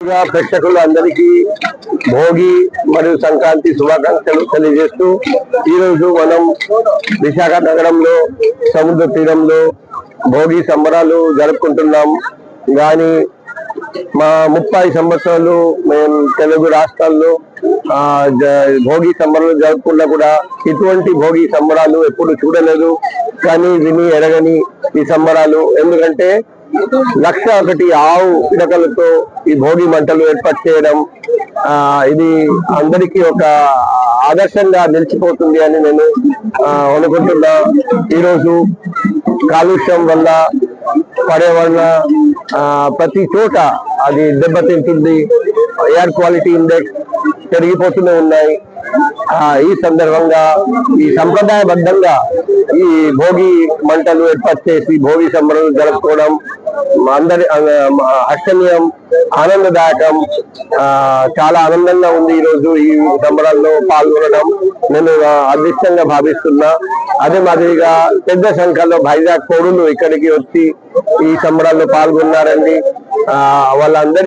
ప్రేక్షకులు అందరికీ భోగి మరియు సంక్రాంతి శుభాకాంక్షలు తెలియజేస్తూ ఈరోజు మనం విశాఖ నగరంలో సముద్ర తీరంలో భోగి సంబరాలు జరుపుకుంటున్నాం. కానీ మా ముప్పై సంవత్సరాలు మేము తెలుగు రాష్ట్రాల్లో భోగి సంబరాలు జరుపుకున్నా కూడా ఇటువంటి భోగి సంబరాలు ఎప్పుడు చూడలేదు. కానీ విని ఎరగని ఈ సంబరాలు. ఎందుకంటే లక్ష ఒకటి ఆవు పిడకలతో ఈ భోగి మంటలు ఏర్పాటు చేయడం ఇది అందరికీ ఒక ఆదర్శంగా నిలిచిపోతుంది అని నేను అనుకుంటున్నా. ఈరోజు కాలుష్యం వల్ల పర్యావరణ ప్రతి చోట అది దెబ్బతింటుంది. ఎయిర్ క్వాలిటీ ఇండెక్స్ పెరిగిపోతూనే ఉన్నాయి. ఈ సందర్భంగా ఈ సంప్రదాయబద్ధంగా ఈ భోగి మంటలు ఏర్పాటు చేసి భోగి సంబరాలు జరుపుకోవడం అందరి హర్షణీయం ఆనందదాయకం ఆ, చాలా ఆనందంగా ఉంది ఈ రోజు ఈ సంబరాల్లో పాల్గొనడం. నేను అదృష్టంగా భావిస్తున్నా. అదే మాదిరిగా పెద్ద సంఖ్యలో వైజాగ్ కోడులు ఇక్కడికి వచ్చి ఈ సంబరాల్లో పాల్గొన్నారండి. ఆ, వాళ్ళందరి